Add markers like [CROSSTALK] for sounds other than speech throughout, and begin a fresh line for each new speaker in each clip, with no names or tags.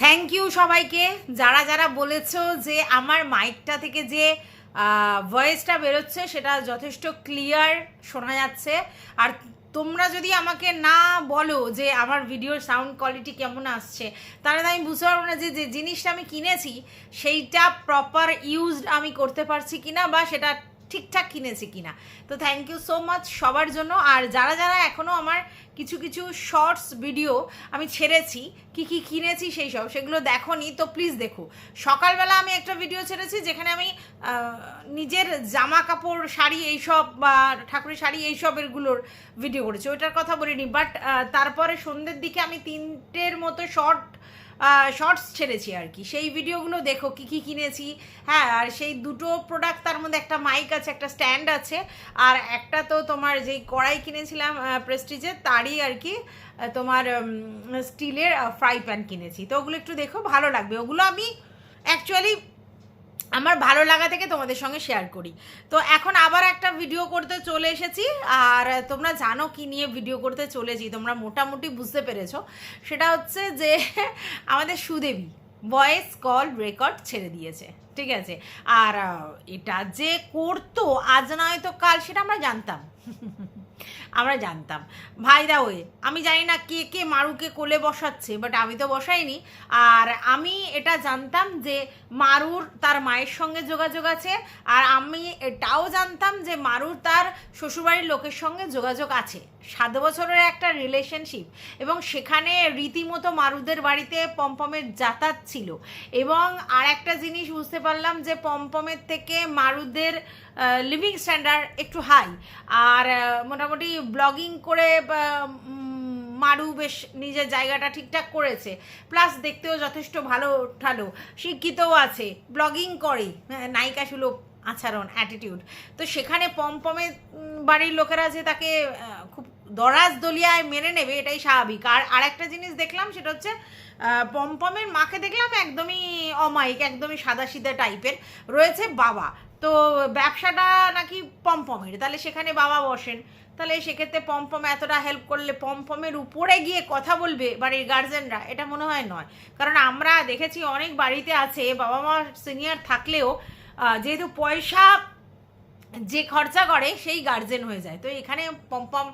Thank you সবাইকে। যারা যারা বলেছ যে আমার মাইকটা থেকে যে ভয়েসটা বেরোচ্ছে, সেটা যথেষ্ট ক্লিয়ার শোনা যাচ্ছে। আর তোমরা যদি আমাকে না বলো যে আমার ভিডিওর সাউন্ড কোয়ালিটি কেমন আসছে, তাহলে আমি বুঝতে পারব না যে যে জিনিসটা আমি কিনেছি, সেইটা প্রপার ইউজ আমি করতে পারছি কিনা বা সেটা ঠিকঠাক কিনেছি কিনা। তো থ্যাংক ইউ সো মাচ সবার জন্য। আর যারা যারা এখনও আমার কিছু কিছু শর্টস ভিডিও আমি ছেড়েছি, কি কি কিনেছি সেই সব, সেগুলো দেখো নি তো প্লিজ দেখো। সকালবেলা আমি একটা ভিডিও ছেড়েছি যেখানে আমি নিজের জামা কাপড় শাড়ি এইসব বা ঠাকুরের শাড়ি এইসবেরগুলোর ভিডিও করেছি। ওইটার কথা বলিনি বাট তারপরে সন্ধ্যের দিকে আমি তিনটের মতো শর্ট শর্টস ছেড়েছি আর কি। সেই ভিডিওগুলো দেখো, কি কি কিনেছি। হ্যাঁ আর সেই দুটো প্রোডাক্ট তার মধ্যে একটা মাইক আছে, একটা স্ট্যান্ড আছে, আর একটা তো তোমার যেই কড়াই কিনেছিলাম প্রেস্টিজের তারই আর কি তোমার স্টিলের ফ্রাই প্যান কিনেছি। তো ওগুলো একটু দেখো, ভালো লাগবে। ওগুলো আমি অ্যাকচুয়ালি আমার ভালো লাগা থেকে তোমাদের সঙ্গে শেয়ার করি। তো এখন আবার একটা ভিডিও করতে চলে এসেছি, আর তোমরা জানো কি নিয়ে ভিডিও করতে চলেছি, তোমরা মোটামুটি বুঝতে পেরেছ। সেটা হচ্ছে যে, [LAUGHS] আমাদের সুদেবী ভয়েস কল রেকর্ড ছেড়ে দিয়েছে, ঠিক আছে? আর এটা যে করতো, আজ নয় তো কাল, সেটা আমরা জানতাম। [LAUGHS] আমরা জানতাম। ভাই দা ওয়ে, আমি জানি না কে কে মারুকে কোলে বসাচ্ছে বাট আমি তো বসাইনি। আর আমি এটা জানতাম যে মারুর তার মায়ের সঙ্গে যোগাযোগ আছে, আর আমি এটাও জানতাম যে মারুর তার শ্বশুরবাড়ির লোকের সঙ্গে যোগাযোগ আছে। সাত বছরের একটা রিলেশনশিপ এবং সেখানে রীতিমতো মারুদের বাড়িতে পম্পমের যাতায়াত ছিল। এবং আর একটা জিনিস বুঝতে পারলাম যে পম্পমের থেকে মারুদের লিভিং স্ট্যান্ডার্ড একটু হাই আর মোটামুটি ব্লগিং করে মারু বেশ নিজের জায়গাটা ঠিকঠাক করেছে। প্লাস দেখতেও যথেষ্ট ভালো ঠালো শিক্ষিতও আছে। ব্লগিং করে হ্যাঁ, নায়িকা সুলভ আচরণ অ্যাটিটিউড তো সেখানে পমপমের বাড়ির লোকেরা যে তাকে খুব দরাজ দলিয়ায় মেনে নেবে, এটাই স্বাভাবিক। আর আরেকটা জিনিস দেখলাম, সেটা হচ্ছে পমপমের মাকে দেখলাম একদমই অমায়িক, একদমই সাদাসিধা টাইপের। রয়েছে বাবা। তো ব্যবসাটা নাকি পমপমের, তাহলে সেখানে বাবা বসেন। তাহলে সেক্ষেত্রে পমপম এতটা হেল্প করলে পমপমের উপরে গিয়ে কথা বলবে বাড়ির গার্জেনরা এটা মনে হয় নয়। কারণ আমরা দেখেছি অনেক বাড়িতে আছে বাবা মা সিনিয়র থাকলেও যেহেতু পয়সা যে খরচা করে, সেই গার্জেন হয়ে যায়। তো এখানে পম্পম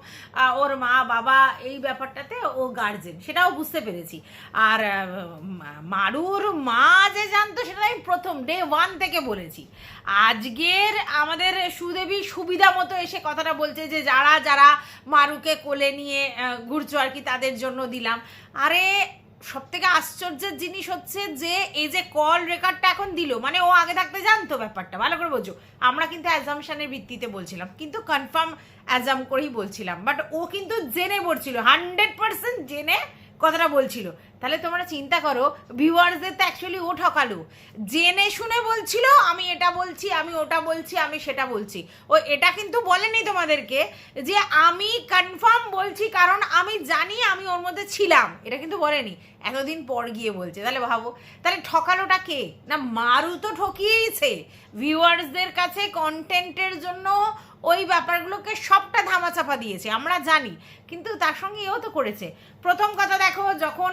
ওর মা, বাবা এই ব্যাপারটাতে ও গার্জেন সেটাও বুঝতে পেরেছি। আর মারুর মা যে জানতো সেটা আমি প্রথম ডে ওয়ান থেকে বলেছি। আজকের আমাদের সুদেবী সুবিধা মতো এসে কথাটা বলছে যে, যারা যারা মারুকে কোলে নিয়ে ঘুরছো আর কি তাদের জন্য দিলাম। আরে সব থেকে আশ্চর্যের জিনিস হচ্ছে যে, এই যে কল রেকর্ডটা এখন দিল মানে ও আগে থাকতে জানতো ব্যাপারটা, ভালো করে বলছো আমরা কিন্তু অ্যাজামশানের ভিত্তিতে বলছিলাম, কিন্তু কনফার্ম অ্যাজাম করেই বলছিলাম বাট ও কিন্তু জেনে বলছিল হান্ড্রেড পার্সেন্ট জেনে কথাটা বলছিল। তাহলে তোমরা চিন্তা করো ভিউয়ার্সদের তো অ্যাকচুয়ালি ও ঠকালো। জেনে শুনে বলছিল, আমি এটা বলছি, আমি ওটা বলছি, আমি সেটা বলছি। ও এটা কিন্তু বলেনি তোমাদেরকে যে আমি কনফার্ম বলছি, কারণ আমি জানি আমি ওর মধ্যে ছিলাম। এটা কিন্তু বলেনি। এতদিন পর গিয়ে বলছে। তাহলে ভাবো, তাহলে ঠকালোটা কে? না, মারু তো ঠকিয়েইছে। ভিউয়ার্সদের কাছে কন্টেন্টের জন্য ওই ব্যাপারগুলোকে সবটা ধামাচাপা দিয়েছে, আমরা জানি। কিন্তু তার সঙ্গে এও তো করেছে। প্রথম কথা দেখো, যখন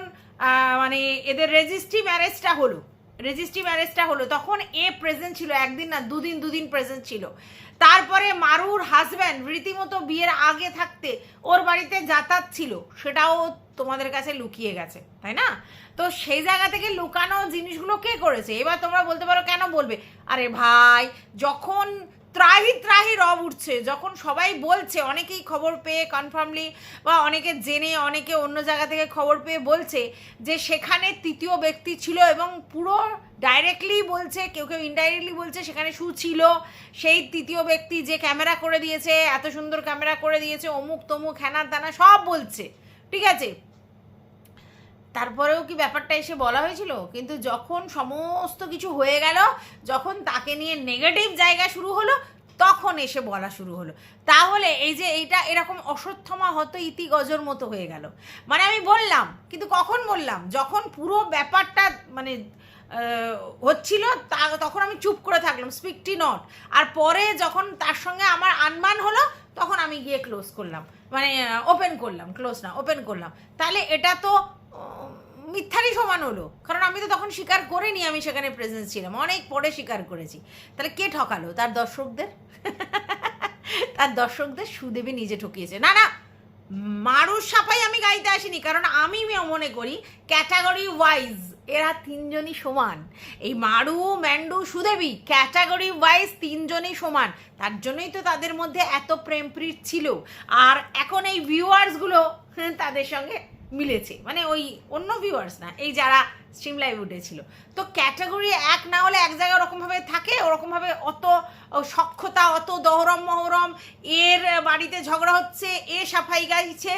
মানে এদের রেজিস্ট্রি ম্যারেজটা হলো। রেজিস্ট্রি ম্যারেজটা হলো। তখন এ প্রেজেন্ট ছিল, একদিন না, দুদিন দুদিন প্রেজেন্ট ছিল। তারপরে মারুর হাজব্যান্ড রীতিমতো বিয়ের আগে থাকতে ওর বাড়িতে যাতায়াত ছিল, সেটাও তোমাদের কাছে লুকিয়ে গেছে, তাই না? তো সেই জায়গা থেকে লুকানো জিনিসগুলো কে করেছে? এবার তোমরা বলতে পারো কেন বলবে? আরে ভাই, যখন ত্রাহি ত্রাহি রব উঠছে। যখন সবাই বলছে, অনেকেই খবর পেয়ে কনফার্মলি বা অনেকে জেনে, অনেকে অন্য জায়গা থেকে খবর পেয়ে বলছে যে, সেখানে তৃতীয় ব্যক্তি ছিল এবং পুরো ডাইরেক্টলি বলছে, কেউ কেউ ইনডাইরেক্টলি বলছে, সেখানে সু ছিল। সেই তৃতীয় ব্যক্তি যে ক্যামেরা করে দিয়েছে, এত সুন্দর ক্যামেরা করে দিয়েছে, অমুক তমুক হ্যানা তানা সব বলছে। ঠিক আছে? তারপরেও কি ব্যাপারটা এসে বলা হয়েছিল? কিন্তু যখন সমস্ত কিছু হয়ে গেল, যখন তাকে নিয়ে নেগেটিভ জায়গা শুরু হলো, তখন এসে বলা শুরু হলো। তাহলে এই যে এইটা এরকম অশ্বত্থমা হতো ইতি গজর মতো হয়ে গেল। মানে আমি বললাম, কিন্তু কখন বললাম? যখন পুরো ব্যাপারটা মানে হচ্ছিল, তা তখন আমি চুপ করে থাকলাম স্পিকটি নট আর পরে যখন তার সঙ্গে আমার আনমান হলো, তখন আমি গিয়ে ক্লোজ করলাম। মানে ওপেন করলাম ক্লোজ না ওপেন করলাম। তাহলে এটা তো মিথ্যারই সমান হলো। কারণ আমি তো তখন স্বীকার করিনি আমি সেখানে প্রেজেন্স ছিলাম। অনেক পরে স্বীকার করেছি। তাহলে কে ঠকালো? তার দর্শকদের? [LAUGHS] তার দর্শকদের সুদেবী নিজে ঠকিয়েছে। না না মারুর সাপাই আমি গাইতে আসিনি। কারণ আমি মনে করি ক্যাটাগরি ওয়াইজ এরা তিনজনই সমান। এই মারু, ম্যান্ডু, সুদেবী ক্যাটাগরি ওয়াইজ তিনজনই সমান। তার জন্যই তো তাদের মধ্যে এত প্রেম প্রীত ছিল। আর এখন এই ভিউয়ার্সগুলো তাদের সঙ্গে মিলেছে। মানে ওই অন্য ভিউয়ার্স না, এই যারা স্ট্রিম লাইভ উঠেছিল। তো ক্যাটাগরি এক না হলে এক জায়গায় ওরকমভাবে থাকে ওরকমভাবে অত সক্ষতা, অত দহরম মহরম, এর বাড়িতে ঝগড়া হচ্ছে, এ সাফাই গাইছে,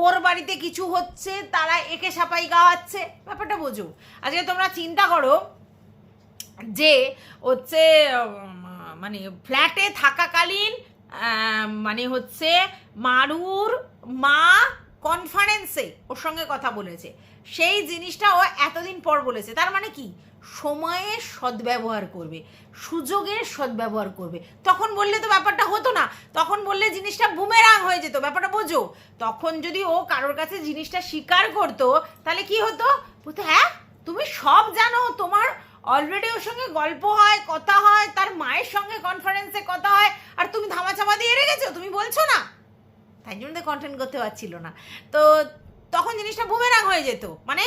ওর বাড়িতে কিছু হচ্ছে, তারা একে সাফাই গাওয়াচ্ছে, ব্যাপারটা বোঝো। আজকে তোমরা চিন্তা করো যে হচ্ছে মানে ফ্ল্যাটে থাকাকালীন মানে হচ্ছে মারুর মা কনফারেন্সে ওর সঙ্গে কথা বলেছে। সেই জিনিসটা ও এতদিন পর বলেছে। তার মানে কি? সময়ের সদ্ব্যবহার করবে সুযোগের সদ্ব্যবহার করবে। তখন বললে তো ব্যাপারটা হতো না। তখন বললে জিনিসটা বুমেরাং হয়ে যেত। ব্যাপারটা বোঝো। তখন যদি ও কারোর কাছে জিনিসটা স্বীকার করতো, তাহলে কি হতো? বলতো হ্যাঁ তুমি সব জানো। তোমার অলরেডি ওর সঙ্গে গল্প হয়, কথা হয়, তার মায়ের সঙ্গে কনফারেন্সে কথা হয়, আর তুমি ধামাচাপা দিয়ে রেখেছো। তুমি বলছো না? তাই জন্য তো কন্টেন্ট করতে পারছিল না। তো তখন জিনিসটা বুমেরাং হয়ে যেত। মানে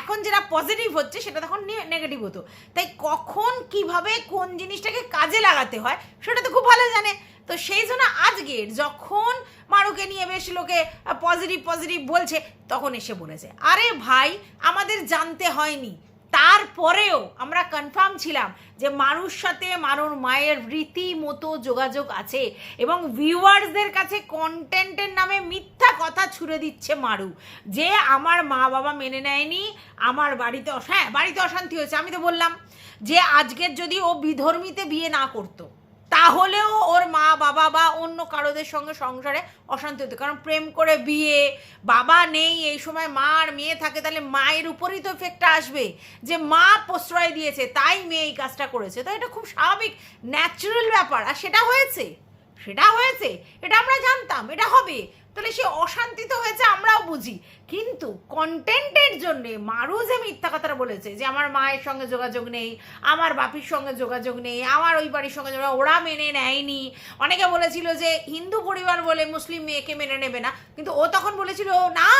এখন যেটা পজিটিভ হচ্ছে, সেটা তখন নেগেটিভ হতো। তাই কখন, কীভাবে, কোন জিনিসটাকে কাজে লাগাতে হয়, সেটা তো খুব ভালো জানে। তো সেই জন্য আজকের যখন মারুকে নিয়ে বেশ লোকে পজিটিভ পজিটিভ বলছে, তখন এসে বলেছে, আরে ভাই, আমাদের জানতে হয়নি। তারপরেও আমরা কনফার্ম ছিলাম যে মানুষ সাথে মারুর মায়ের রীতিমতো যোগাযোগ আছে এবং ভিউয়ার্সদের কাছে কন্টেন্টের নামে মিথ্যা কথা ছুড়ে দিচ্ছে মারু। যে আমার মা বাবা মেনে নেয়নি, আমার বাড়িতে হ্যাঁ বাড়িতে অশান্তি হয়েছে, আমি তো বললাম। যে আজকের যদি ও বিধর্মীতে বিয়ে না করতো তাহলেও ওর মা, বাবা বা অন্য কারোদের সঙ্গে সংসারে অশান্তি হতো। কারণ প্রেম করে বিয়ে, বাবা নেই, এই সময় মা আর মেয়ে থাকে, তাহলে মায়ের উপরই তো এফেক্টটা আসবে। যে মা প্রশ্রয় দিয়েছে, তাই মেয়ে এই কাজটা করেছে। তো এটা খুব স্বাভাবিক ন্যাচারাল ব্যাপার। আর সেটা হয়েছে সেটা হয়েছে, এটা আমরা জানতাম, এটা হবে। তাহলে সে অশান্তি তো হয়েছে, আমরাও বুঝি। কিন্তু কন্টেন্টের জন্যে, মারু যে মিথ্যা কথাটা বলেছে, যে আমার মায়ের সঙ্গে যোগাযোগ নেই, আমার বাপির সঙ্গে যোগাযোগ নেই, আমার ওই বাড়ির সঙ্গে যোগাযোগ ওরা মেনে নেয়নি। অনেকে বলেছিল যে হিন্দু পরিবার বলে মুসলিম মেয়েকে মেনে নেবে না, কিন্তু ও তখন বলেছিল, না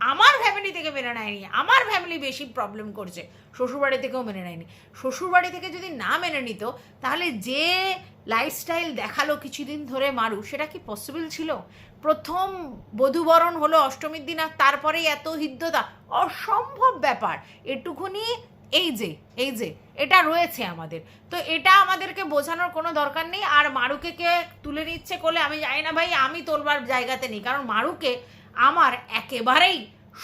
আমার ফ্যামিলি থেকে মেনে নেয়নি, আমার ফ্যামিলি বেশি প্রবলেম করছে, শ্বশুরবাড়ি থেকেও মেনে নেয়নি। শ্বশুরবাড়ি থেকে যদি না মেনে নিত, তাহলে যে লাইফস্টাইল দেখাল কিছুদিন ধরে মারু, সেটা কি পসিবল ছিল? প্রথম বধুবরণ হলো অষ্টমীর দিন আর তারপরেই এত হৃদ্যতা, অসম্ভব ব্যাপার। এটুকুনি এই যে এই যে, এটা রয়েছে আমাদের। তো এটা আমাদেরকে বোঝানোর কোনো দরকার নেই, আর মারুকে কে তুলে নিচ্ছে কোলে আমি জানি না ভাই, আমি তোলবার জায়গাতে নেই, কারণ মারুকে আমার একেবারেই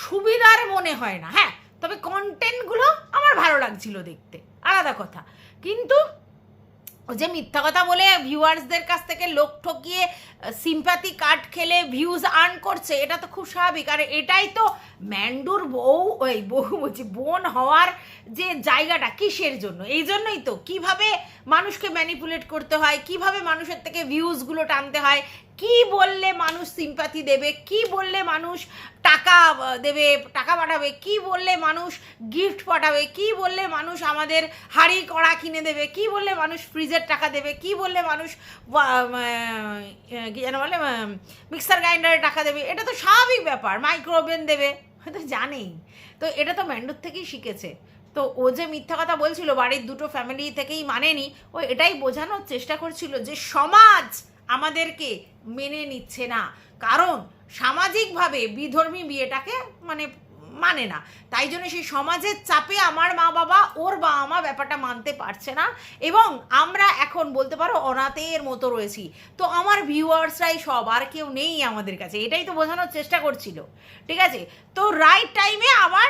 সুবিধার মনে হয় না। হ্যাঁ তবে কন্টেন্টগুলো আমার ভালো লাগছিল দেখতে। আলাদা কথা। কিন্তু যে মিথ্যা কথা বলে ভিউয়ার্সদের কাছ থেকে লোক ঠকিয়ে সিম্প্যাথি কার্ড খেলে ভিউজ আর্ন করছে, এটা তো খুব স্বাভাবিক। আর এটাই তো ম্যান্ডুর বউ, ওই বউ বলছি, বোন হওয়ার যে জায়গাটা কিসের জন্য? এই জন্যই তো। কীভাবে মানুষকে ম্যানিপুলেট করতে হয়? কীভাবে মানুষের থেকে ভিউজগুলো টানতে হয়? কি বললে মানুষ সিম্প্যাথি দেবে? কি বললে মানুষ টাকা দেবে, টাকা পাঠাবে? কি বললে মানুষ গিফট পাঠাবে? কি বললে মানুষ আমাদের হাড়ি, কড়া কিনে দেবে? কি বললে মানুষ ফ্রিজের টাকা দেবে? কি বললে মানুষ কি যেন বলে মিক্সার গ্রাইন্ডারে টাকা দেবে? এটা তো স্বাভাবিক ব্যাপার। মাইক্রোওভেন দেবে। হয়তো জানেই। তো এটা তো ম্যান্ডুর থেকেই শিখেছে। তো ও যে মিথ্যা কথা বলছিল, বাড়ির দুটো ফ্যামিলি থেকেই মানেনি, ও এটাই বোঝানোর চেষ্টা করছিল যে সমাজ আমাদেরকে মেনে নিচ্ছে না। কারণ সামাজিকভাবে বিধর্মী বিয়েটাকে মানে মানে না। তাই জন্য সেই সমাজের চাপে আমার মা বাবা ওর বাবা মা ব্যাপারটা মানতে পারছে না এবং আমরা এখন বলতে পারো অনাথের মতো রয়েছি। তো আমার ভিউয়ার্সরাই সব, আর কেউ নেই আমাদের কাছে। এটাই তো বোঝানোর চেষ্টা করছিল। ঠিক আছে? তো রাইট টাইমে আবার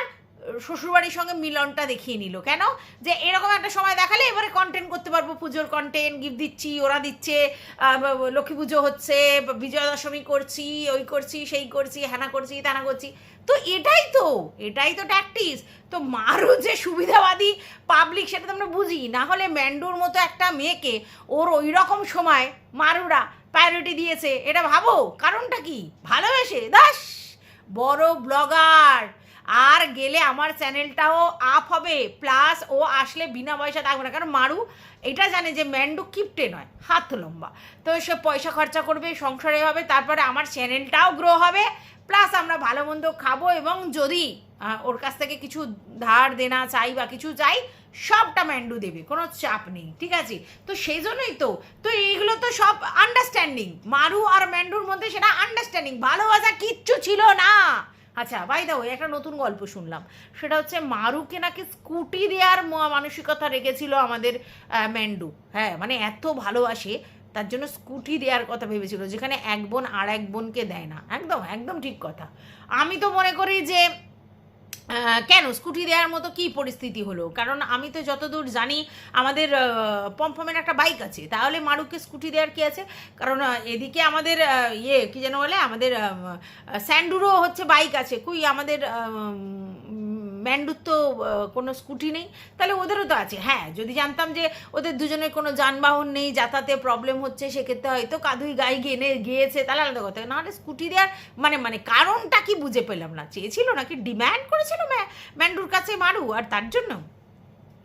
শ্বশুরবাড়ির সঙ্গে মিলনটা দেখিয়ে নিল। কেন? যে এরকম একটা সময় দেখালে এবারে কন্টেন্ট করতে পারব, পুজোর কন্টেন্ট গিফট দিচ্ছি, ওরা দিচ্ছে লক্ষ্মী পুজো হচ্ছে বিজয়া দশমী করছি, ওই করছি, সেই করছি হ্যানা করছি, তানা করছি। তো এটাই তো এটাই তো ট্যাকটিস তো মারও যে সুবিধাবাদী পাবলিক সেটা তো আমরা বুঝি। না হলে ম্যান্ডুর মতো একটা মেয়েকে ওর ওই রকম সময় মারুরা প্রায়োরিটি দিয়েছে। এটা ভাবো? কারণটা কি? ভালোবেসে? দাস! বড় ব্লগার আর গেলে আমার চ্যানেলটাও আপ হবে প্লাস ও আসলে বিনা পয়সা থাকবে না। কারণ মারু এটা জানে যে ম্যান্ডু কিপটে নয়, হাত লম্বা। তো সে পয়সা খরচা করবে, সংসারে হবে, তারপরে আমার চ্যানেলটাও গ্রো হবে প্লাস আমরা ভালো মন্দ খাব এবং যদি ওর কাছ থেকে কিছু ধার দেনা চাই বা কিছু চাই, সবটা ম্যান্ডু দেবে, কোনো চাপ নেই, ঠিক আছে? তো সেই জন্যই তো তো এইগুলো তো সব আন্ডারস্ট্যান্ডিং মারু আর ম্যান্ডুর মধ্যে সেটা আন্ডারস্ট্যান্ডিং ভালোবাসা কিচ্ছু ছিল না। আচ্ছা বাই দা ওই একটা নতুন গল্প শুনলাম। সেটা হচ্ছে মারুকে নাকি স্কুটি দেওয়ার মানসিকতা রেখেছিল আমাদের ম্যান্ডু। হ্যাঁ মানে এত ভালোবাসে, তার জন্য স্কুটি দেওয়ার কথা ভেবেছিল, যেখানে এক বোন আর এক বোনকে দেয় না। একদম একদম ঠিক কথা। আমি তো মনে করি যে কেন স্কুটি দেওয়ার মতো কি পরিস্থিতি হলো? কারণ আমি তো যতদূর জানি, আমাদের পমফমের একটা বাইক আছে। তাহলে মারুককে স্কুটি দেওয়ার কি আছে? কারণ এদিকে আমাদের ইয়ে কি যেন বলে? আমাদের স্যান্ডুরও হচ্ছে বাইক আছে। কুই আমাদের ম্যান্ডুর তো কোনো স্কুটি নেই। তাহলে ওদেরও তো আছে। হ্যাঁ যদি জানতাম যে ওদের দুজনের কোনো যানবাহন নেই, যাতায়াতে প্রবলেম হচ্ছে, সেক্ষেত্রে হয়তো কাঁধুই গাই গেনে গিয়েছে, তাহলে আলাদা কথা। নাহলে স্কুটি দেওয়ার মানে মানে কারণটা কি বুঝে পেলাম না। চেয়েছিল নাকি ডিম্যান্ড করেছিল ম্যান্ডুর কাছে মারু আর তার জন্য।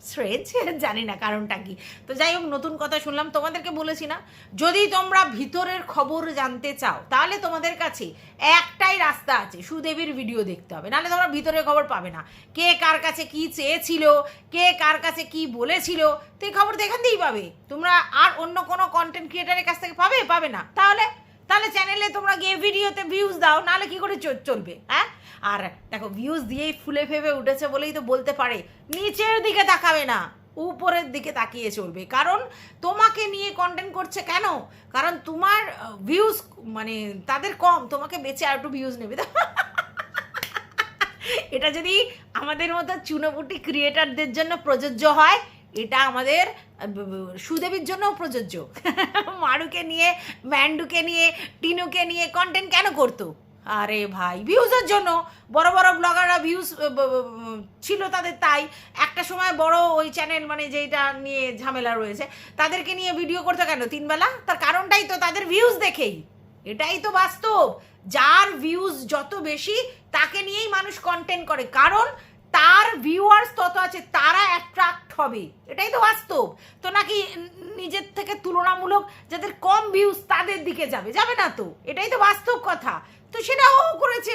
স্ট্রেঞ্জ [LAUGHS] জানি না কারণটা কি। তো যাই হোক, নতুন কথা শুনলাম, তোমাদেরকে বলেছি না। যদি তোমরা ভিতরের খবর জানতে চাও, তাহলে তোমাদের কাছে একটাই রাস্তা আছে, সুদেবীর ভিডিও দেখতে হবে। নাহলে তোমরা ভিতরের খবর পাবে না। কে কার কাছে কি চেয়েছিল, কে কার কাছে কি বলেছিল, তো এই খবর থেকেই পাবে। তোমরা আর অন্য কোনো কন্টেন্ট ক্রিয়েটারের কাছ থেকে পাবে? পাবে না। তাহলে তাহলে চ্যানেলে তোমরা গিয়ে ভিডিওতে ভিউজ দাও, নাহলে কি করে চলবে হ্যাঁ? আর দেখো ভিউজ দিয়েই ফুলে ফেপে উঠেছে বলেই তো বলতে পারে, নিচের দিকে তাকাবে না, উপরের দিকে তাকিয়ে চলবে। কারণ তোমাকে নিয়ে কন্টেন্ট করছে কেন? কারণ তোমার ভিউজ মানে তাদের কম, তোমাকে বেঁচে আর একটু ভিউজ নেবে। [LAUGHS] এটা যদি আমাদের মতো চুনোপুটি ক্রিয়েটারদের জন্য প্রযোজ্য হয়, এটা আমাদের সুদেবীর জন্যও প্রযোজ্য। [LAUGHS] মারুকে নিয়ে, ম্যান্ডুকে নিয়ে, টিনুকে নিয়ে কন্টেন্ট কেন করতো? আরে ভাই ভিউজের জন্য। বড় বড় ব্লগাররা ভিউজ ছিল তাদের তাই। একটা সময় বড় ওই চ্যানেল মানে যেটা নিয়ে ঝামেলা রয়েছে, তাদেরকে নিয়ে ভিডিও করতে কেন তিনবেলা তার কারণটাই তো তাদের ভিউজ দেখেই। এটাই তো বাস্তব। যার ভিউজ যত বেশি, তাকে নিয়েই মানুষ কন্টেন্ট করে। কারণ তার ভিউয়ার্স তত আছে, তারা অ্যাট্রাক্ট হবে। এটাই তো বাস্তব। তো নাকি নিজের থেকে তুলনামূলক যাদের কম ভিউজ তাদের দিকে যাবে? যাবে না তো। এটাই তো বাস্তব কথা। তো সেটাও করেছে,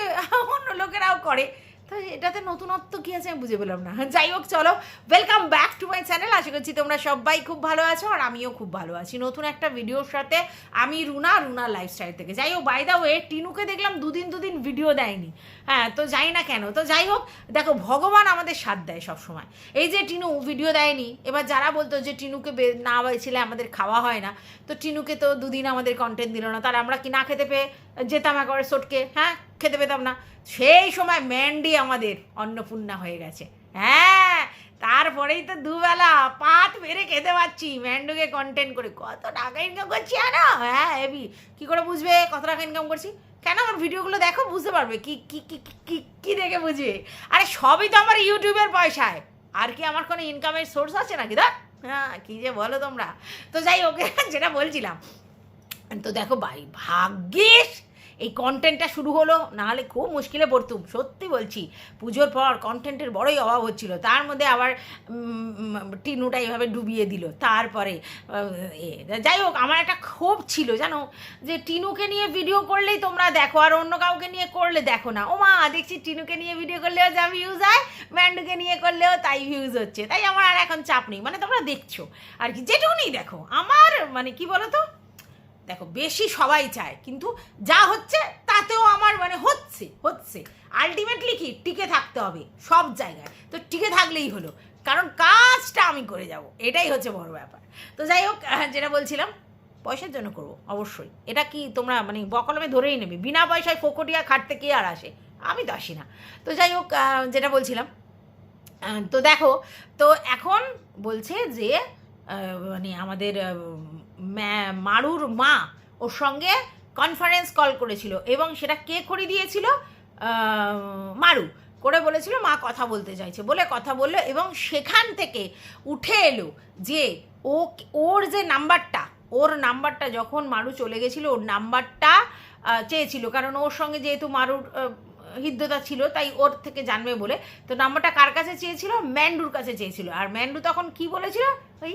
অন্য লোকেরাও করে। তো এটাতে নতুনত্ব কি আছে আমি বুঝে পেলাম না। যাই হোক, চলো। Welcome back to my channel আশা করছি তোমরা সবাই খুব ভালো আছো আর আমিও খুব ভালো আছি। নতুন একটা ভিডিওর সাথে আমি রুনা রুনা লাইফস্টাইল থেকে। যাই হোক বাই দা ওয়ে টিনুকে দেখলাম দুদিন দুদিন ভিডিও দেয়নি। হ্যাঁ তো যাই না কেন, তো যাই হোক, দেখো, ভগবান আমাদের সাথ দেয় সবসময়। এই যে টিনু ভিডিও দেয়নি, এবার যারা বলতো যে টিনুকে না হয়েছিলে আমাদের খাওয়া হয় না, তো টিনুকে তো দুদিন আমাদের কন্টেন্ট দিল না তাহলে আমরা কি না খেতে পেয়ে যেতাম একবারে সটকে হ্যাঁ খেতে পেতাম না। সেই সময় ম্যান্ডি আমাদের অন্নপূর্ণা হয়ে গেছে। হ্যাঁ তারপরেই তো দুবেলা পাত মেরে খেতে পাচ্ছি, ম্যান্ডুকে কন্টেন্ট করে। কত টাকা ইনকাম করছি না হ্যাঁ হেবি কী করে বুঝবে? কত টাকা ইনকাম করছি? কেন আমার ভিডিওগুলো দেখো বুঝতে পারবে? কি কি কি, কি- কি দেখে বুঝবে আরে সবই তো আমার ইউটিউবের পয়সায়। আর কি আমার কোনো ইনকামের সোর্স আছে নাকি? দা হ্যাঁ কী যে বলো তোমরা। তো যাই ওকে [LAUGHS] যেটা বলছিলাম। তো দেখো ভাই, ভাগ্যিস এই কন্টেন্টটা শুরু হলো, নাহলে খুব মুশকিলে পড়তুম, সত্যি বলছি। পুজোর পর কন্টেন্টের বড়ই অভাব হচ্ছিল। তার মধ্যে আবার টিনুটা এইভাবে ডুবিয়ে দিল। তারপরে যাই হোক, আমার একটা ক্ষোভ ছিল, জানো? যে টিনুকে নিয়ে ভিডিও করলেই তোমরা দেখো, আর অন্য কাউকে নিয়ে করলে দেখো না। ও মা দেখছি টিনুকে নিয়ে ভিডিও করলেও যা ভিউজ হয়, ম্যান্ডুকে নিয়ে করলেও তাই ভিউজ হচ্ছে। তাই আমার আর এখন চাপ নেই। মানে তোমরা দেখছ। আর কি, যেটুকুনি দেখো। আমার মানে কি বলো তো দেখো, বেশি সবাই চায়, কিন্তু যা হচ্ছে তাতেও আমার মানে হচ্ছে হচ্ছে। আলটিমেটলি কি? টিকে থাকতে হবে সব জায়গায়। তো টিকে থাকলেই হলো। কারণ কাজটা আমি করে যাব। এটাই হচ্ছে বড় ব্যাপার। তো যাই হোক যেটা বলছিলাম, পয়সার জন্য করব, অবশ্যই। এটা কি তোমরা মানে বকলমে ধরেই নেবে? বিনা পয়সায় ফোকটিয়া খাটতে কে আর আসে? আমি তো আসি না। তো যাই হোক যেটা বলছিলাম তো দেখো, তো এখন বলছে যে মানে আমাদের মারুর মা ওর সঙ্গে কনফারেন্স কল করেছিল এবং সেটা কে করে দিয়েছিল? মারু করে বলেছিল, মা কথা বলতে চাইছে। বলে কথা বলল এবং সেখান থেকে উঠে এলো যে ও, ওর যে নাম্বারটা, ওর নাম্বারটা যখন মারু চলে গেছিল, ওর নাম্বারটা চেয়েছিল। কারণ ওর সঙ্গে যেহেতু মারুর হৃদ্যতা ছিল, তাই ওর থেকে জানবে বলে। তো নাম্বারটা কার কাছে চেয়েছিল? ম্যান্ডুর কাছে চেয়েছিল। আর ম্যান্ডু তখন কি বলেছিল? ওই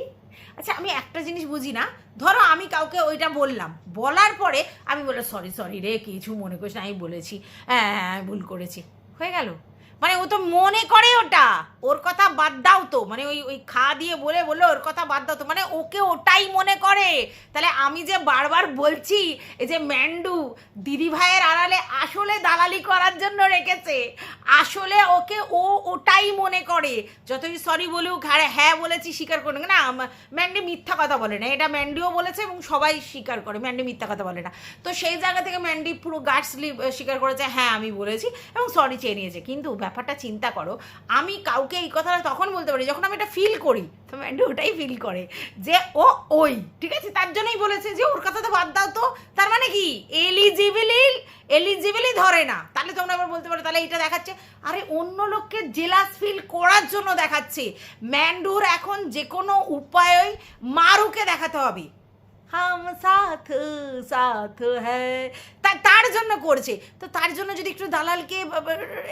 আচ্ছা আমি একটা জিনিস বুঝি না। ধরো আমি কাউকে ওইটা বললাম। বলার পরে আমি বললাম সরি সরি রে, কিছু মনে করিস না, আমি বলেছি। হ্যাঁ হ্যাঁ ভুল করেছি। হয়ে গেল? মানে ও তো মনে করে ওটা। ওর কথা বাদ দাও তো। মানে ওই ওই খা দিয়ে বলে বলে ওর কথা বাদ দাও তো। মানে ওকে ওটাই মনে করে। তাহলে আমি যে বারবার বলছি, এই যে ম্যান্ডু দিদি ভাইয়ের আড়ালে আসলে দালালি করার জন্য রেখেছে, আসলে ওকে ও ওটাই মনে করে। যতই সরি বলুক আরে হ্যাঁ বলেছি, স্বীকার করুক না ম্যান্ডি মিথ্যা কথা বলে না। এটা ম্যান্ডিও বলেছে এবং সবাই স্বীকার করে। ম্যান্ডি মিথ্যা কথা বলে না। তো সেই জায়গা থেকে ম্যান্ডি পুরো গার্ড স্লিপ স্বীকার করেছে হ্যাঁ আমি বলেছি এবং সরি চেয়ে নিয়েছে। কিন্তু ব্যাপারটা চিন্তা করো, আমি কাউকে এই কথাটা তখন বলতে পারি, যখন আমি এটা ফিল করি। তো ম্যান্ডি ওটাই ফিল করে যে ও ওই, ঠিক আছে? তার জন্যই বলেছে যে ওর কথা তো বাদ দাও তো। তার মানে কি? এলিজিবিলি এলিজিবিলি ধরে না। তাহলে তোমরা আবার বলতে পারো, তাহলে এটা দেখাচ্ছে। আরে অন্য লোককে জেলাস ফিল করার জন্য দেখাচ্ছে। ম্যান্ডুর এখন যে কোনো উপায়ই মারুকে দেখাতে হবে। হাম সাথ সাথ হ্যাঁ। তার জন্য করছে। তো তার জন্য যদি একটু দালালকে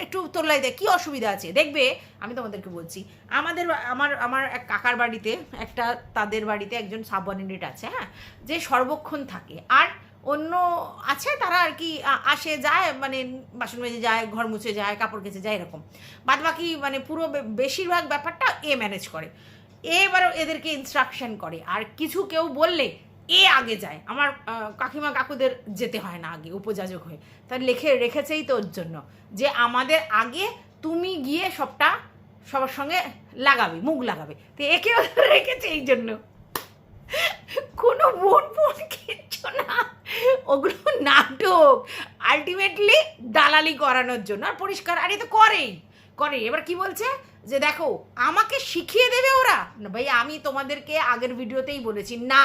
একটু তোলাই দেয়, কি অসুবিধা আছে? দেখবে, আমি তোমাদেরকে বলছি, আমাদের আমার আমার এক কাকার বাড়িতে, একটা তাদের বাড়িতে একজন সাবঅর্ডিনেট আছে হ্যাঁ? যে সর্বক্ষণ থাকে। আর অন্য আছে তারা আর কি আসে, যায় মানে বাসন মেজে যায়, ঘর মুছে যায়, কাপড় কেচে যায়, এরকম। বাদ বাকি মানে পুরো বেশিরভাগ ব্যাপারটা এ ম্যানেজ করে। এ এবার এদেরকে ইনস্ট্রাকশন করে। আর কিছু কেউ বললে, এ আগে যায়। আমার কাকিমা কাকুদের যেতে হয় না আগে, উপযাজক হয়ে। তার লেখে রেখেছেই তো ওর জন্য। যে আমাদের আগে তুমি গিয়ে সবটা সবার সঙ্গে লাগাবে, মুখ লাগাবে। তো একেও রেখেছে এই জন্য। কোনো বোন ফোন কিচ্ছু না। ওগুলো নাটক। আলটিমেটলি দালালি করানোর জন্য। আর পরিষ্কার, আর তো করেই করে এবার কি বলছে? যে দেখো, আমাকে শিখিয়ে দেবে ওরা? ভাই, আমি তোমাদেরকে আগের ভিডিওতেই বলেছি, না,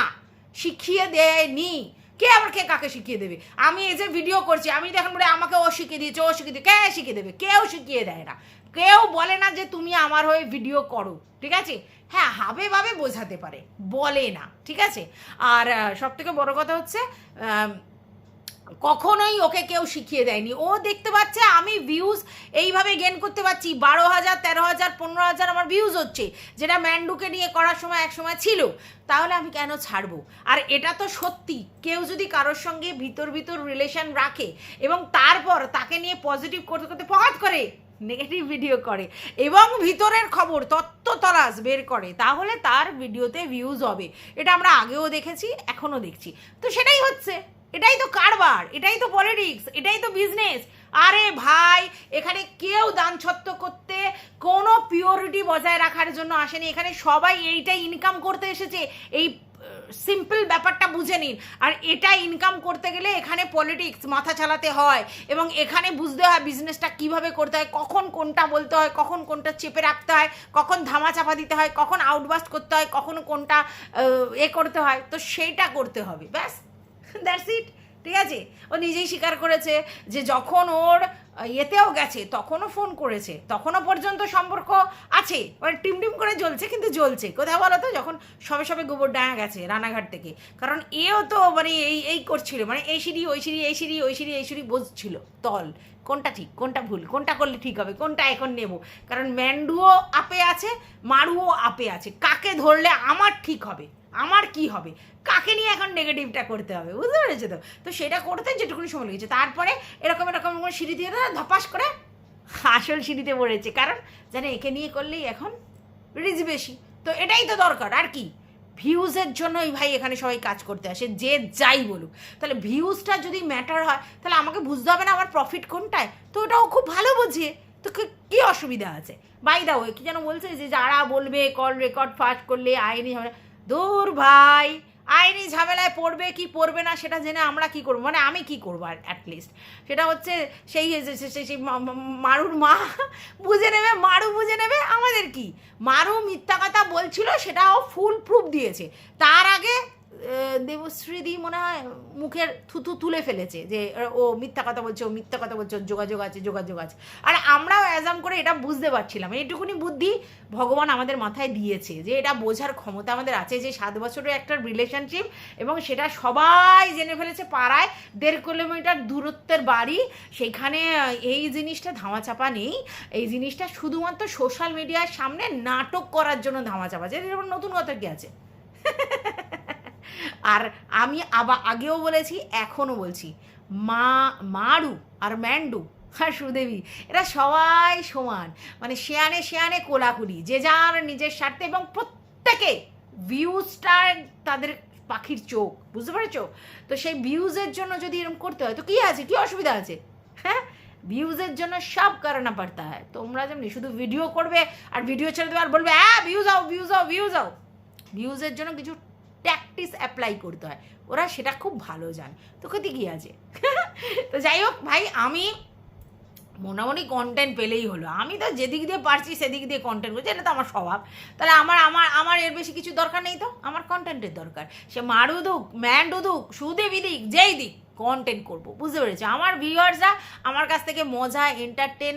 শিখিয়ে দেয়নি। কে আবার কে কাকে শিখিয়ে দেবে? আমি এই যে ভিডিও করছি, আমি দেখুন বলে আমাকে ও শিখিয়ে দিয়েছে, ও শিখিয়ে দিয়ে কে শিখিয়ে দেবে? কেউ শিখিয়ে দেয় না। কেউ বলে না যে তুমি আমার হয়ে ভিডিও করো, ঠিক আছে? হ্যাঁ হাবে ভাবে বোঝাতে পারে, বলে না, ঠিক আছে? আর সব থেকে বড় কথা হচ্ছে কখনোই ওকে কেউ শিখিয়ে দেয়নি। ও দেখতে পাচ্ছে, আমি ভিউজ এইভাবে গেন করতে পারছি। বারো হাজার, তেরো হাজার, পনেরো হাজার আমার ভিউজ হচ্ছে, যেটা ম্যান্ডুকে নিয়ে করার সময় এক সময় ছিল। তাহলে আমি কেন ছাড়বো? আর এটা তো সত্যি, কেউ যদি কারোর সঙ্গে ভিতর ভিতর রিলেশন রাখে এবং তারপর তাকে নিয়ে পজিটিভ করতে করতে পকাত করে নেগেটিভ ভিডিও করে, এবং ভিতরের খবর, তত্ত্ব তলাশ বের করে, তাহলে তার ভিডিওতে ভিউজ হবে। এটা আমরা আগেও দেখেছি, এখনও দেখছি। তো সেটাই হচ্ছে। এটাই তো কারবার, এটাই তো পলিটিক্স এটাই তো বিজনেস আরে ভাই, এখানে কেউ দান ছত্র করতে কোনো পিওরিটি বজায় রাখার জন্য আসেনি। এখানে সবাই এইটাই ইনকাম করতে এসেছে। এই সিম্পল ব্যাপারটা বুঝে নিন। আর এটা ইনকাম করতে গেলে এখানে পলিটিক্স মাথা চালাতে হয় এবং এখানে বুঝতে হয় বিজনেসটা কীভাবে করতে হয়, কখন কোনটা বলতে হয়, কখন কোনটা চেপে রাখতে হয়, কখন ধামা চাপা দিতে হয়, কখন আউটবাস্ট করতে হয়, কখন কোনটা এ করতে হয়। তো সেইটা করতে হবে, ব্যাস। [LAUGHS] দ্যাটস ইট ঠিক আছে? ও নিজেই স্বীকার করেছে যে যখন ওর ইয়েতেও গেছে, তখনও ফোন করেছে, তখনও পর্যন্ত সম্পর্ক আছে। মানে টিম টিম করে জ্বলছে, কিন্তু জ্বলছে। কোথায় বলো তো, যখন সবে সবে গোবর ডাঙা গেছে রানাঘাট থেকে। কারণ এও তো মানে এই এই করছিল। মানে এই সিঁড়ি, ওই সিঁড়ি, এই সিঁড়ি, ওই সিঁড়ি, এই সিঁড়ি বসছিল। তল। কোনটা ঠিক, কোনটা ভুল, কোনটা করলে ঠিক হবে, কোনটা এখন নেব? কারণ ম্যান্ডুও আপে আছে, মারুও আপে আছে। কাকে ধরলে আমার ঠিক হবে? আমার কি হবে? কাকে নিয়ে এখন নেগেটিভটা করতে হবে? বুঝতে পেরেছ তো? তো সেটা করতে যেটুকুনি সময় লেগেছে। তারপরে এরকম এরকম সিঁড়ি দিয়ে ধপাস করে আসল সিঁড়িতে পড়েছে। কারণ জানে একে নিয়ে করলেই এখন রিচ বেশি। তো এটাই তো দরকার। আর কি? ভিউজের জন্যই ভাই এখানে সবাই কাজ করতে আসে, যে যাই বলুক। তাহলে ভিউজটা যদি ম্যাটার হয়, তাহলে আমাকে বুঝতে হবে না আমার প্রফিট কোনটায়? তো ওটাও খুব ভালো বোঝে তো কি- অসুবিধা আছে? বাই দা ওয়ে কি যেন বলছে যে, যারা বলবে কল রেকর্ড ফাস্ট করলে আইনি হবে। দূর ভাই, আইনি ঝামেলায় পড়বে কি পড়বে না সেটা জেনে আমরা কি করব? মানে আমি কি করব অ্যাটলিস্ট সেটা হচ্ছে সেই সেই মারুর মা বুঝে নেবে, মারু বুঝে নেবে আমাদের কি? মারু মিথ্যা কথা বলছিল, সেটাও ফুল প্রুফ দিয়েছে। তার আগে দেবশ্রীদি মনে হয় মুখের থুতু তুলে ফেলেছে যে, ও মিথ্যা কথা বলছে, ও মিথ্যা কথা বলছে, ওর যোগাযোগ আছে যোগাযোগ আছে। আর আমরাও অ্যাজাম করে এটা বুঝতে পারছিলাম। এইটুকুনি বুদ্ধি ভগবান আমাদের মাথায় দিয়েছে যে, এটা বোঝার ক্ষমতা আমাদের আছে যে, সাত বছরের একটা রিলেশনশিপ এবং সেটা সবাই জেনে ফেলেছে পাড়ায়, দেড় কিলোমিটার দূরত্বের বাড়ি, সেখানে এই জিনিসটা ধামাচাপা নেই। এই জিনিসটা শুধুমাত্র সোশ্যাল মিডিয়ার সামনে নাটক করার জন্য ধামাচাপা এর নতুন কথা কি আছে? [LAUGHS] আর আমি আবার আগেও বলেছি, এখনও বলছি। মা, মারু আর ম্যান্ডু আর সুদেবী, এরা সবাই সমান। মানে শেয়ানে শেয়ানে কোলাকুলি, যে যার নিজের স্বার্থে এবং প্রত্যেকে ভিউজটা তাদের পাখির চোখ, বুঝতে পেরেছ? তো সেই ভিউজের জন্য যদি এরকম করতে হয়, তো কী আছে? কী অসুবিধা আছে? হ্যাঁ? ভিউজের জন্য সব কারণা পারতা হয়। তোমরা যেমনি শুধু ভিডিও করবে আর ভিডিও ছেড়ে দেবে আর বলবে হ্যাঁ ভিউজ আও ভিউজ আও ভিউজ আও ভিউজের জন্য কিছু ট্যাকটিস অ্যাপ্লাই করতে হয়। ওরা সেটা খুব ভালো জানে। তো ক্ষতি কী আছে তো যাই হোক ভাই, আমি মোটামুটি কন্টেন্ট পেলেই হলো। আমি তো যেদিক দিয়ে পারছি সেদিক দিয়ে কন্টেন্ট করছি, এটা তো আমার স্বভাব। তাহলে আমার আমার আমার এর বেশি কিছু দরকার নেই তো? আমার কন্টেন্টের দরকার। সে মারু দুক ম্যান্ডু দুক সুদেবী দিক, যেই দিক। কন্টেন্ট করব, বুঝতে পেরেছি? আমার ভিউয়ার্সরা আমার কাছ থেকে মজা এন্টারটেন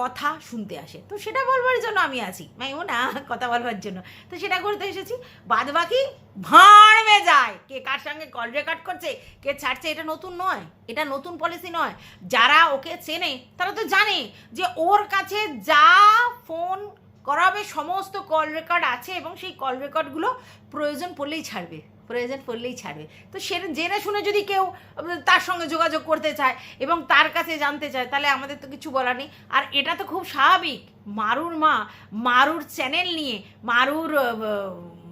কথা শুনতে আসে। তো সেটা বলবার জন্য আমি আছি। ও না, কথা বলবার জন্য। তো সেটা করতে এসেছি। বাদ বাকি ভাঁড়মে যায় কে কার সঙ্গে কল রেকর্ড করছে, কে ছাড়ছে, এটা নতুন নয়। এটা নতুন পলিসি নয়। যারা ওকে চেনে, তারা তো জানে যে ওর কাছে যা ফোন করাবে, সমস্ত কল রেকর্ড আছে এবং সেই কল রেকর্ডগুলো প্রয়োজন পড়লেই ছাড়বে। প্রয়োজন পড়লেই ছাড়বে। তো সে জেনে শুনে যদি কেউ তার সঙ্গে যোগাযোগ করতে চায় এবং তার কাছে জানতে চায়, তাহলে আমাদের তো কিছু বলার নেই। আর এটা তো খুব স্বাভাবিক। মারুর মা, মারুর চ্যানেল নিয়ে, মারুর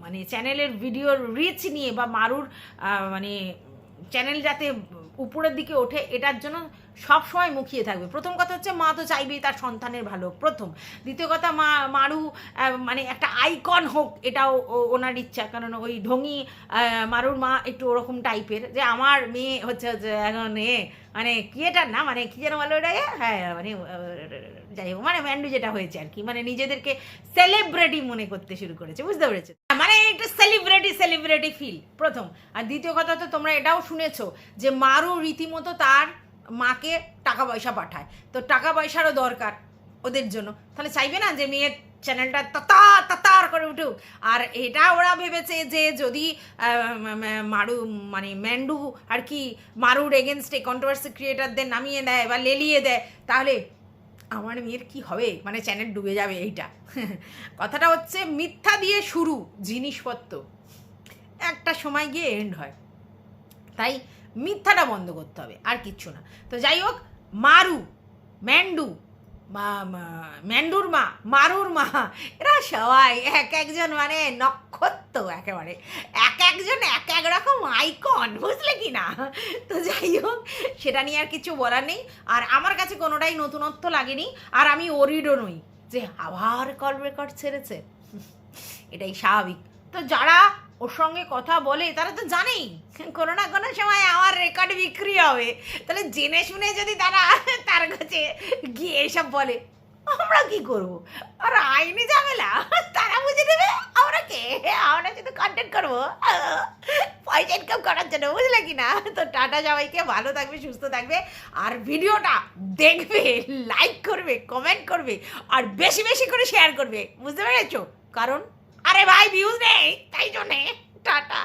মানে চ্যানেলের ভিডিওর রিচ নিয়ে বা মারুর মানে চ্যানেল যাতে উপরের দিকে ওঠে, এটার জন্য সব সময় মুখিয়ে থাকবে। প্রথম কথা হচ্ছে মা তো চাইবেই তার সন্তানের ভালো প্রথম। দ্বিতীয় কথা মা, মারু মানে একটা আইকন হোক, এটাও ওনার ইচ্ছা। কারণ ওই ঢঙ্গি মারুর মা একটু ওরকম টাইপের যে আমার মেয়ে হচ্ছে এখন এ মানে কি এটার না মানে কি যেন বলো ওটা এ? হ্যাঁ মানে যাই হোক মানে ম্যান্ডু যেটা হয়েছে আর কি। মানে নিজেদেরকে সেলিব্রিটি মনে করতে শুরু করেছে, বুঝতে পেরেছ? মানে একটা সেলিব্রিটি সেলিব্রিটি ফিল প্রথম। আর দ্বিতীয় কথা তো তোমরা এটাও শুনেছো যে মারু রীতিমতো তার মাকে টাকা পয়সা পাঠায়। তো টাকা পয়সারও দরকার ওদের জন্য। তাহলে চাইবে না যে মেয়ের চ্যানেলটা তাতার তাতার করে উঠুক? আর এটা ওরা ভেবেছে যে যদি মারু মানে ম্যান্ডু আর কি মারুর এগেনস্টে কন্ট্রোভার্সি ক্রিয়েটারদের নামিয়ে দেয় বা লেলিয়ে দেয়, তাহলে আমার মেয়ের কি হবে? মানে চ্যানেল ডুবে যাবে এইটা। [LAUGHS] কথাটা হচ্ছে মিথ্যা দিয়ে শুরু জিনিসপত্র। একটা সময় গিয়ে এন্ড হয়। তাই মিথ্যাটা বন্ধ করতে হবে, আর কিচ্ছু না। তো যাই হোক, মারু, ম্যান্ডু ম্যান্ডুর মা, মারুর মা, এরা সবাই এক একজন মানে নক্ষত্র একেবারে। এক একজন এক এক রকম আইকন বুঝলে কি না? তো যাই হোক, সেটা নিয়ে আর কিছু বলার নেই। আর আমার কাছে কোনোটাই নতুনত্ব লাগেনি, আর আমি ওরিডও নই যে আবার কল রেকর্ড ছেড়েছে। এটাই স্বাভাবিক। তো যারা ওর সঙ্গে কথা বলে, তারা তো জানেই। কোনো না কোনো সময় আমার রেকর্ড বিক্রি হবে। তাহলে জেনে শুনে যদি তারা তার কাছে গিয়ে এসব বলে, আমরা কি করব? আর আইনি ঝামেলা? তারা বুঝে নেবে আমরা কে? আমরা শুধু কন্টেন্ট করব। পয়সা ইনকাম করার জন্য, বুঝলে কি না? তো টাটা সবাইকে, ভালো থাকবে, সুস্থ থাকবে। আর ভিডিওটা দেখবে লাইক করবে কমেন্ট করবে, আর বেশি বেশি করে শেয়ার করবে। বুঝতে পেরেছ? কারণ আরে ভাই ভিউজ নেই তাই জন্যে টাটা।